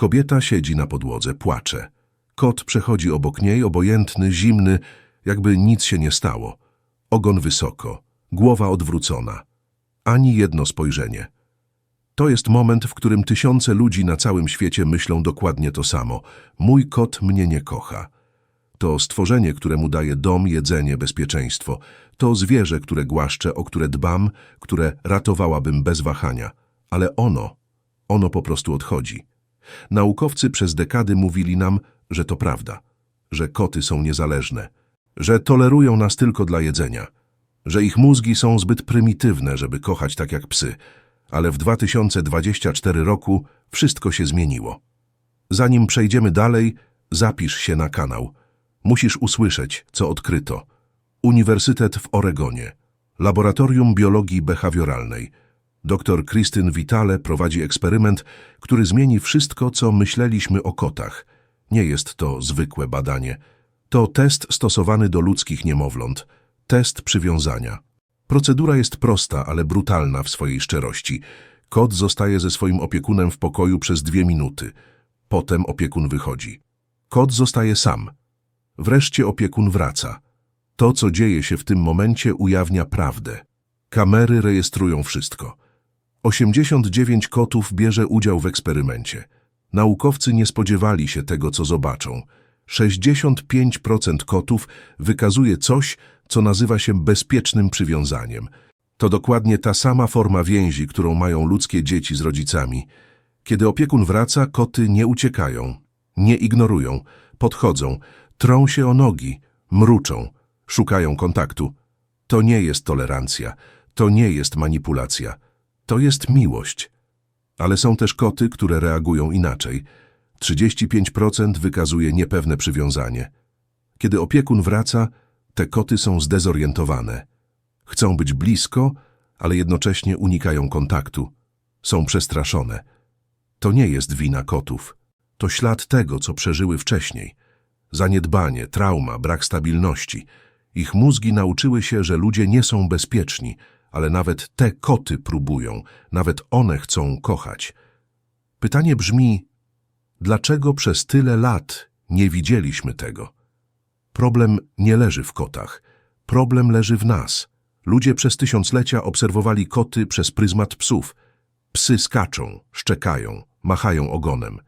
Kobieta siedzi na podłodze, płacze. Kot przechodzi obok niej, obojętny, zimny, jakby nic się nie stało. Ogon wysoko, głowa odwrócona. Ani jedno spojrzenie. To jest moment, w którym tysiące ludzi na całym świecie myślą dokładnie to samo. Mój kot mnie nie kocha. To stworzenie, któremu daje dom, jedzenie, bezpieczeństwo. To zwierzę, które głaszczę, o które dbam, które ratowałabym bez wahania. Ale ono, ono po prostu odchodzi. Naukowcy przez dekady mówili nam, że to prawda, że koty są niezależne, że tolerują nas tylko dla jedzenia, że ich mózgi są zbyt prymitywne, żeby kochać tak jak psy. Ale w 2024 roku wszystko się zmieniło. Zanim przejdziemy dalej, zapisz się na kanał. Musisz usłyszeć, co odkryto. Uniwersytet w Oregonie. Laboratorium Biologii Behawioralnej. Dr Krystyn Vitale prowadzi eksperyment, który zmieni wszystko, co myśleliśmy o kotach. Nie jest to zwykłe badanie. To test stosowany do ludzkich niemowląt. Test przywiązania. Procedura jest prosta, ale brutalna w swojej szczerości. Kot zostaje ze swoim opiekunem w pokoju przez dwie minuty. Potem opiekun wychodzi. Kot zostaje sam. Wreszcie opiekun wraca. To, co dzieje się w tym momencie, ujawnia prawdę. Kamery rejestrują wszystko. 89 kotów bierze udział w eksperymencie. Naukowcy nie spodziewali się tego, co zobaczą. 65% kotów wykazuje coś, co nazywa się bezpiecznym przywiązaniem. To dokładnie ta sama forma więzi, którą mają ludzkie dzieci z rodzicami. Kiedy opiekun wraca, koty nie uciekają, nie ignorują, podchodzą, trą się o nogi, mruczą, szukają kontaktu. To nie jest tolerancja, to nie jest manipulacja, to jest miłość. Ale są też koty, które reagują inaczej. 35% wykazuje niepewne przywiązanie. Kiedy opiekun wraca, te koty są zdezorientowane. Chcą być blisko, ale jednocześnie unikają kontaktu. Są przestraszone. To nie jest wina kotów. To ślad tego, co przeżyły wcześniej. Zaniedbanie, trauma, brak stabilności. Ich mózgi nauczyły się, że ludzie nie są bezpieczni, ale nawet te koty próbują, nawet one chcą kochać. Pytanie brzmi, dlaczego przez tyle lat nie widzieliśmy tego? Problem nie leży w kotach. Problem leży w nas. Ludzie przez tysiąclecia obserwowali koty przez pryzmat psów. Psy skaczą, szczekają, machają ogonem.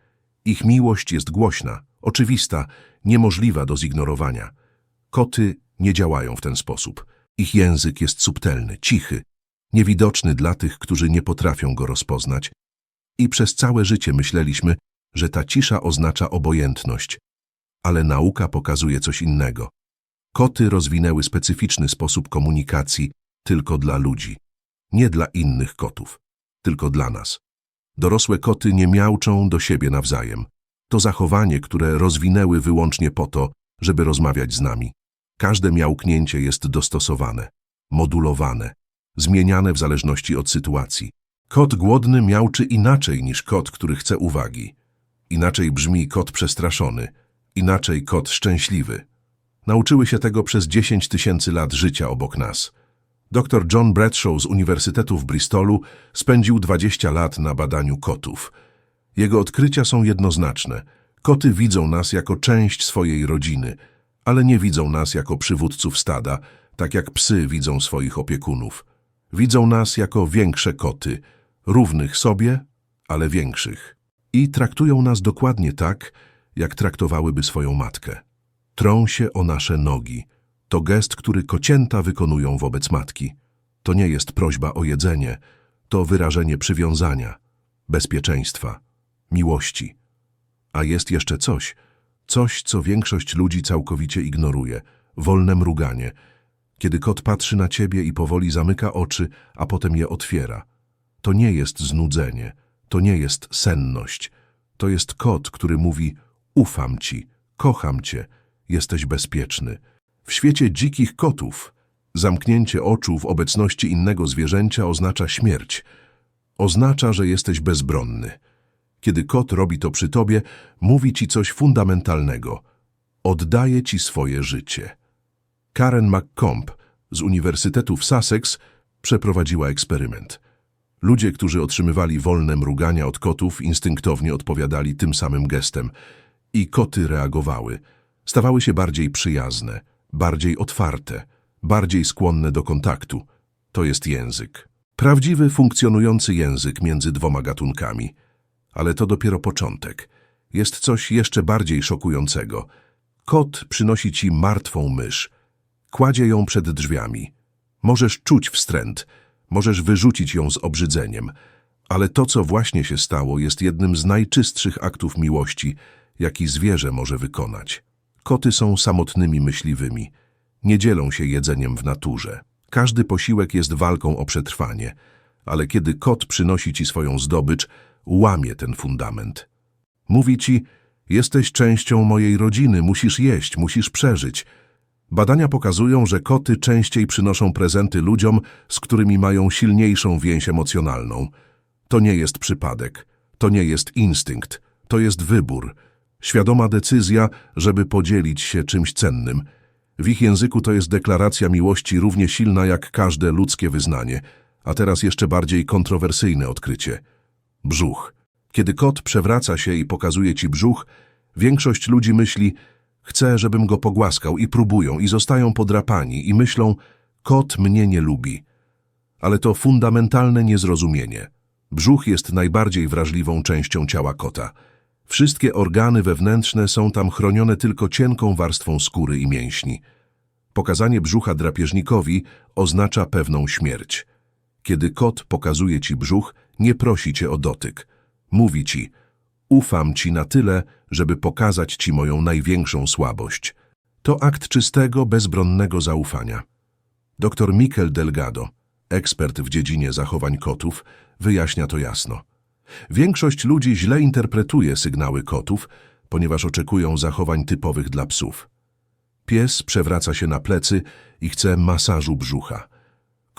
Ich miłość jest głośna, oczywista, niemożliwa do zignorowania. Koty nie działają w ten sposób. Ich język jest subtelny, cichy, niewidoczny dla tych, którzy nie potrafią go rozpoznać. I przez całe życie myśleliśmy, że ta cisza oznacza obojętność, ale nauka pokazuje coś innego. Koty rozwinęły specyficzny sposób komunikacji tylko dla ludzi, nie dla innych kotów, tylko dla nas. Dorosłe koty nie miauczą do siebie nawzajem. To zachowanie, które rozwinęły wyłącznie po to, żeby rozmawiać z nami. Każde miałknięcie jest dostosowane, modulowane, zmieniane w zależności od sytuacji. Kot głodny miałczy inaczej niż kot, który chce uwagi. Inaczej brzmi kot przestraszony, inaczej kot szczęśliwy. Nauczyły się tego przez 10 tysięcy lat życia obok nas. Dr John Bradshaw z Uniwersytetu w Bristolu spędził 20 lat na badaniu kotów. Jego odkrycia są jednoznaczne. Koty widzą nas jako część swojej rodziny, ale nie widzą nas jako przywódców stada, tak jak psy widzą swoich opiekunów. Widzą nas jako większe koty, równych sobie, ale większych. I traktują nas dokładnie tak, jak traktowałyby swoją matkę. Trą się o nasze nogi. To gest, który kocięta wykonują wobec matki. To nie jest prośba o jedzenie, to wyrażenie przywiązania, bezpieczeństwa, miłości. A jest jeszcze coś, coś, co większość ludzi całkowicie ignoruje, wolne mruganie, kiedy kot patrzy na ciebie i powoli zamyka oczy, a potem je otwiera. To nie jest znudzenie, to nie jest senność, to jest kot, który mówi ufam ci, kocham cię, jesteś bezpieczny. W świecie dzikich kotów zamknięcie oczu w obecności innego zwierzęcia oznacza śmierć. Oznacza, że jesteś bezbronny. Kiedy kot robi to przy tobie, mówi ci coś fundamentalnego. Oddaje ci swoje życie. Karen McComb z Uniwersytetu w Sussex przeprowadziła eksperyment. Ludzie, którzy otrzymywali wolne mrugania od kotów, instynktownie odpowiadali tym samym gestem. I koty reagowały. Stawały się bardziej przyjazne, bardziej otwarte, bardziej skłonne do kontaktu. To jest język. Prawdziwy, funkcjonujący język między dwoma gatunkami. Ale to dopiero początek. Jest coś jeszcze bardziej szokującego. Kot przynosi ci martwą mysz. Kładzie ją przed drzwiami. Możesz czuć wstręt, możesz wyrzucić ją z obrzydzeniem, ale to, co właśnie się stało, jest jednym z najczystszych aktów miłości, jaki zwierzę może wykonać. Koty są samotnymi myśliwymi. Nie dzielą się jedzeniem w naturze. Każdy posiłek jest walką o przetrwanie, ale kiedy kot przynosi ci swoją zdobycz, łamie ten fundament. Mówi ci, jesteś częścią mojej rodziny, musisz jeść, musisz przeżyć. Badania pokazują, że koty częściej przynoszą prezenty ludziom, z którymi mają silniejszą więź emocjonalną. To nie jest przypadek, to nie jest instynkt, to jest wybór. Świadoma decyzja, żeby podzielić się czymś cennym. W ich języku to jest deklaracja miłości równie silna jak każde ludzkie wyznanie, a teraz jeszcze bardziej kontrowersyjne odkrycie. Brzuch. Kiedy kot przewraca się i pokazuje ci brzuch, większość ludzi myśli, chcę, żebym go pogłaskał i próbują i zostają podrapani i myślą, kot mnie nie lubi. Ale to fundamentalne niezrozumienie. Brzuch jest najbardziej wrażliwą częścią ciała kota. Wszystkie organy wewnętrzne są tam chronione tylko cienką warstwą skóry i mięśni. Pokazanie brzucha drapieżnikowi oznacza pewną śmierć. Kiedy kot pokazuje ci brzuch, nie prosi cię o dotyk. Mówi ci, ufam ci na tyle, żeby pokazać ci moją największą słabość. To akt czystego, bezbronnego zaufania. Dr Mikel Delgado, ekspert w dziedzinie zachowań kotów, wyjaśnia to jasno. Większość ludzi źle interpretuje sygnały kotów, ponieważ oczekują zachowań typowych dla psów. Pies przewraca się na plecy i chce masażu brzucha.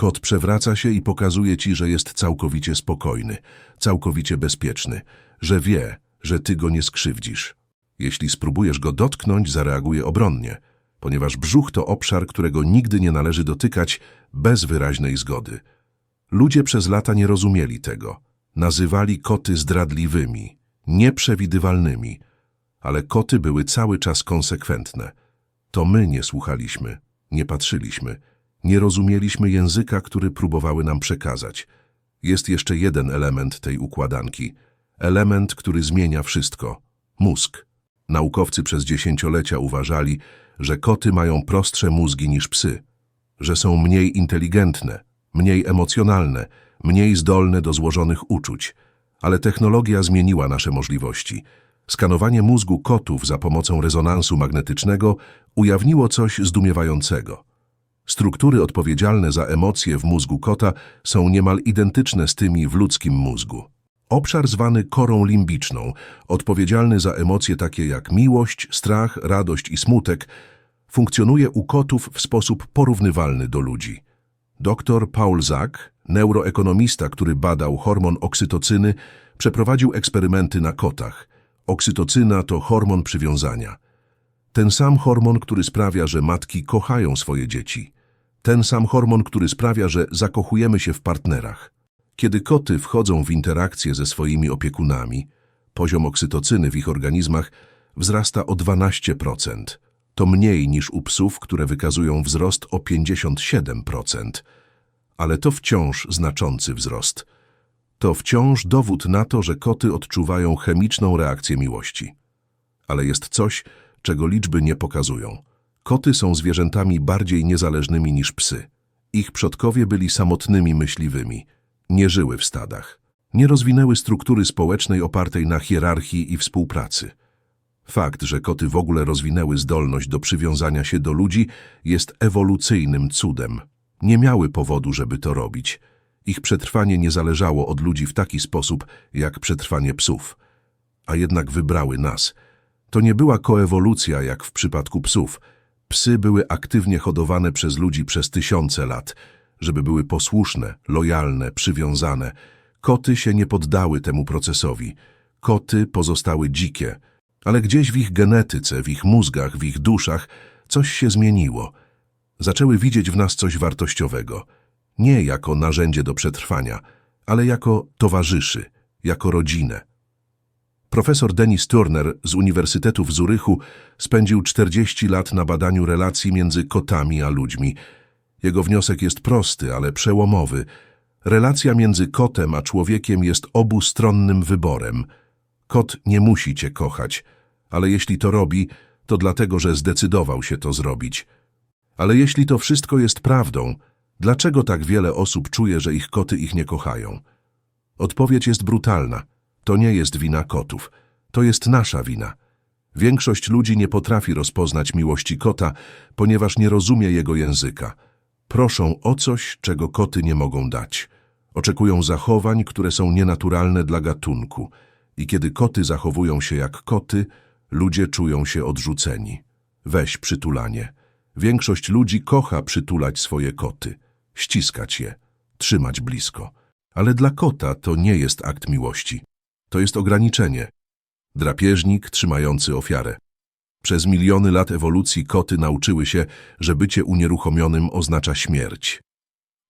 Kot przewraca się i pokazuje ci, że jest całkowicie spokojny, całkowicie bezpieczny, że wie, że ty go nie skrzywdzisz. Jeśli spróbujesz go dotknąć, zareaguje obronnie, ponieważ brzuch to obszar, którego nigdy nie należy dotykać bez wyraźnej zgody. Ludzie przez lata nie rozumieli tego. Nazywali koty zdradliwymi, nieprzewidywalnymi, ale koty były cały czas konsekwentne. To my nie słuchaliśmy, nie patrzyliśmy, nie rozumieliśmy języka, który próbowały nam przekazać. Jest jeszcze jeden element tej układanki, element, który zmienia wszystko mózg. Naukowcy przez dziesięciolecia uważali, że koty mają prostsze mózgi niż psy, że są mniej inteligentne, mniej emocjonalne, mniej zdolne do złożonych uczuć. Ale technologia zmieniła nasze możliwości. Skanowanie mózgu kotów za pomocą rezonansu magnetycznego ujawniło coś zdumiewającego. Struktury odpowiedzialne za emocje w mózgu kota są niemal identyczne z tymi w ludzkim mózgu. Obszar zwany korą limbiczną, odpowiedzialny za emocje takie jak miłość, strach, radość i smutek, funkcjonuje u kotów w sposób porównywalny do ludzi. Dr Paul Zak, neuroekonomista, który badał hormon oksytocyny, przeprowadził eksperymenty na kotach. Oksytocyna to hormon przywiązania. Ten sam hormon, który sprawia, że matki kochają swoje dzieci. Ten sam hormon, który sprawia, że zakochujemy się w partnerach. Kiedy koty wchodzą w interakcję ze swoimi opiekunami, poziom oksytocyny w ich organizmach wzrasta o 12%. To mniej niż u psów, które wykazują wzrost o 57%. Ale to wciąż znaczący wzrost. To wciąż dowód na to, że koty odczuwają chemiczną reakcję miłości. Ale jest coś, czego liczby nie pokazują. Koty są zwierzętami bardziej niezależnymi niż psy. Ich przodkowie byli samotnymi myśliwymi. Nie żyły w stadach. Nie rozwinęły struktury społecznej opartej na hierarchii i współpracy. Fakt, że koty w ogóle rozwinęły zdolność do przywiązania się do ludzi, jest ewolucyjnym cudem. Nie miały powodu, żeby to robić. Ich przetrwanie nie zależało od ludzi w taki sposób, jak przetrwanie psów. A jednak wybrały nas. To nie była koewolucja, jak w przypadku psów. Psy były aktywnie hodowane przez ludzi przez tysiące lat, żeby były posłuszne, lojalne, przywiązane. Koty się nie poddały temu procesowi. Koty pozostały dzikie, ale gdzieś w ich genetyce, w ich mózgach, w ich duszach coś się zmieniło. Zaczęły widzieć w nas coś wartościowego. Nie jako narzędzie do przetrwania, ale jako towarzyszy, jako rodzinę. Profesor Dennis Turner z Uniwersytetu w Zurychu spędził 40 lat na badaniu relacji między kotami a ludźmi. Jego wniosek jest prosty, ale przełomowy. Relacja między kotem a człowiekiem jest obustronnym wyborem. Kot nie musi cię kochać, ale jeśli to robi, to dlatego, że zdecydował się to zrobić. Ale jeśli to wszystko jest prawdą, dlaczego tak wiele osób czuje, że ich koty ich nie kochają? Odpowiedź jest brutalna. To nie jest wina kotów. To jest nasza wina. Większość ludzi nie potrafi rozpoznać miłości kota, ponieważ nie rozumie jego języka. Proszą o coś, czego koty nie mogą dać. Oczekują zachowań, które są nienaturalne dla gatunku. I kiedy koty zachowują się jak koty, ludzie czują się odrzuceni. Weź przytulanie. Większość ludzi kocha przytulać swoje koty, ściskać je, trzymać blisko. Ale dla kota to nie jest akt miłości. To jest ograniczenie. Drapieżnik trzymający ofiarę. Przez miliony lat ewolucji koty nauczyły się, że bycie unieruchomionym oznacza śmierć.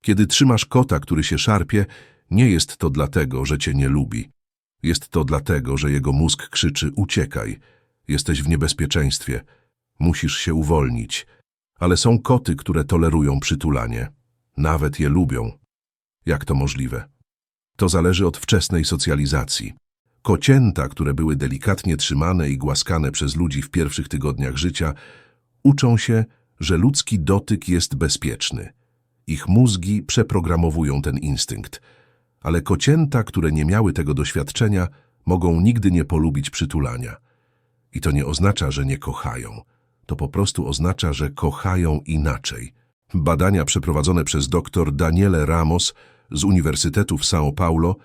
Kiedy trzymasz kota, który się szarpie, nie jest to dlatego, że cię nie lubi. Jest to dlatego, że jego mózg krzyczy uciekaj. Jesteś w niebezpieczeństwie. Musisz się uwolnić. Ale są koty, które tolerują przytulanie. Nawet je lubią. Jak to możliwe? To zależy od wczesnej socjalizacji. Kocięta, które były delikatnie trzymane i głaskane przez ludzi w pierwszych tygodniach życia, uczą się, że ludzki dotyk jest bezpieczny. Ich mózgi przeprogramowują ten instynkt. Ale kocięta, które nie miały tego doświadczenia, mogą nigdy nie polubić przytulania. I to nie oznacza, że nie kochają. To po prostu oznacza, że kochają inaczej. Badania przeprowadzone przez dr Daniele Ramos z Uniwersytetu w São Paulo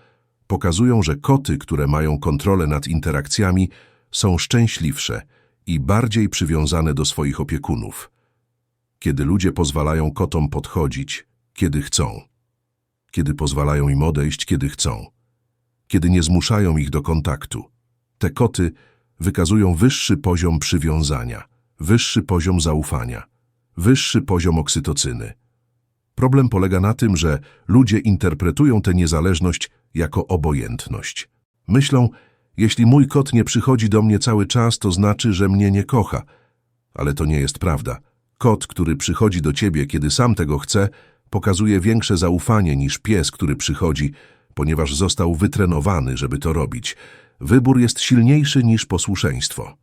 pokazują, że koty, które mają kontrolę nad interakcjami, są szczęśliwsze i bardziej przywiązane do swoich opiekunów. Kiedy ludzie pozwalają kotom podchodzić, kiedy chcą. Kiedy pozwalają im odejść, kiedy chcą. Kiedy nie zmuszają ich do kontaktu. Te koty wykazują wyższy poziom przywiązania, wyższy poziom zaufania, wyższy poziom oksytocyny. Problem polega na tym, że ludzie interpretują tę niezależność jako obojętność. Myślą, jeśli mój kot nie przychodzi do mnie cały czas, to znaczy, że mnie nie kocha. Ale to nie jest prawda. Kot, który przychodzi do ciebie, kiedy sam tego chce, pokazuje większe zaufanie niż pies, który przychodzi, ponieważ został wytrenowany, żeby to robić. Wybór jest silniejszy niż posłuszeństwo.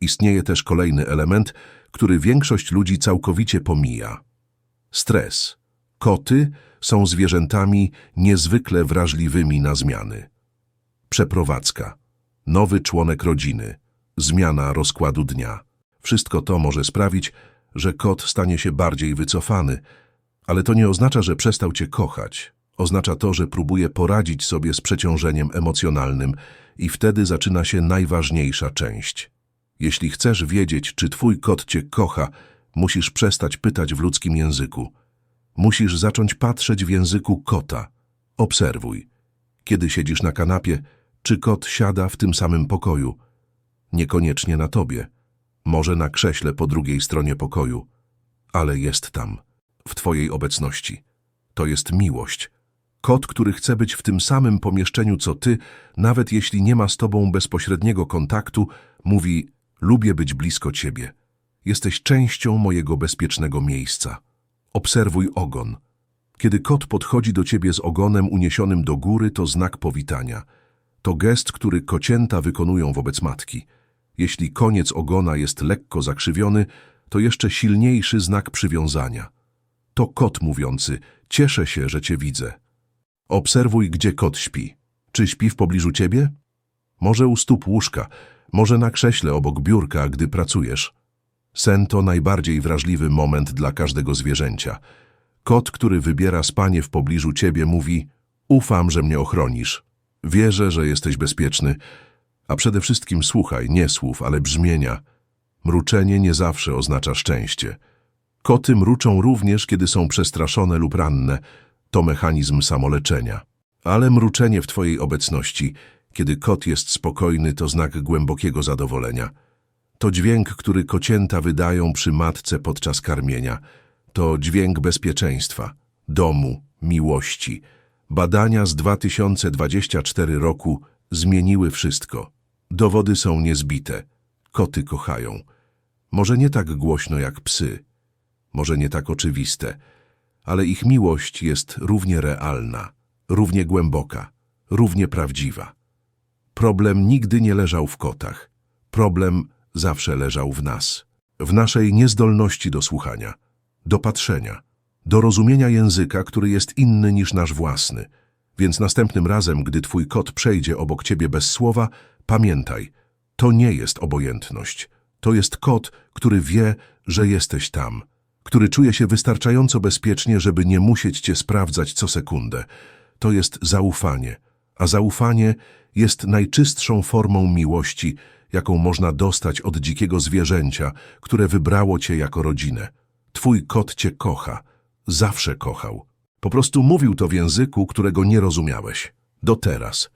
Istnieje też kolejny element, który większość ludzi całkowicie pomija. Stres. Koty są zwierzętami niezwykle wrażliwymi na zmiany. Przeprowadzka, nowy członek rodziny, zmiana rozkładu dnia. Wszystko to może sprawić, że kot stanie się bardziej wycofany, ale to nie oznacza, że przestał cię kochać. Oznacza to, że próbuje poradzić sobie z przeciążeniem emocjonalnym i wtedy zaczyna się najważniejsza część. Jeśli chcesz wiedzieć, czy twój kot cię kocha, musisz przestać pytać w ludzkim języku. Musisz zacząć patrzeć w języku kota. Obserwuj. Kiedy siedzisz na kanapie, czy kot siada w tym samym pokoju? Niekoniecznie na tobie. Może na krześle po drugiej stronie pokoju. Ale jest tam. W twojej obecności. To jest miłość. Kot, który chce być w tym samym pomieszczeniu co ty, nawet jeśli nie ma z tobą bezpośredniego kontaktu, mówi lubię być blisko ciebie. Jesteś częścią mojego bezpiecznego miejsca. Obserwuj ogon. Kiedy kot podchodzi do ciebie z ogonem uniesionym do góry, to znak powitania. To gest, który kocięta wykonują wobec matki. Jeśli koniec ogona jest lekko zakrzywiony, to jeszcze silniejszy znak przywiązania. To kot mówiący, cieszę się, że cię widzę. Obserwuj, gdzie kot śpi. Czy śpi w pobliżu ciebie? Może u stóp łóżka, może na krześle obok biurka, gdy pracujesz. Sen to najbardziej wrażliwy moment dla każdego zwierzęcia. Kot, który wybiera spanie w pobliżu ciebie, mówi ufam, że mnie ochronisz. Wierzę, że jesteś bezpieczny. A przede wszystkim słuchaj, nie słów, ale brzmienia. Mruczenie nie zawsze oznacza szczęście. Koty mruczą również, kiedy są przestraszone lub ranne. To mechanizm samoleczenia. Ale mruczenie w twojej obecności, kiedy kot jest spokojny, to znak głębokiego zadowolenia. To dźwięk, który kocięta wydają przy matce podczas karmienia. To dźwięk bezpieczeństwa, domu, miłości. Badania z 2024 roku zmieniły wszystko. Dowody są niezbite. Koty kochają. Może nie tak głośno jak psy, może nie tak oczywiste, ale ich miłość jest równie realna, równie głęboka, równie prawdziwa. Problem nigdy nie leżał w kotach. Problem zawsze leżał w nas. W naszej niezdolności do słuchania, do patrzenia, do rozumienia języka, który jest inny niż nasz własny. Więc następnym razem, gdy twój kot przejdzie obok ciebie bez słowa, pamiętaj, to nie jest obojętność. To jest kot, który wie, że jesteś tam, który czuje się wystarczająco bezpiecznie, żeby nie musieć cię sprawdzać co sekundę. To jest zaufanie, a zaufanie jest najczystszą formą miłości, jaką można dostać od dzikiego zwierzęcia, które wybrało cię jako rodzinę. Twój kot cię kocha, zawsze kochał. Po prostu mówił to w języku, którego nie rozumiałeś. Do teraz.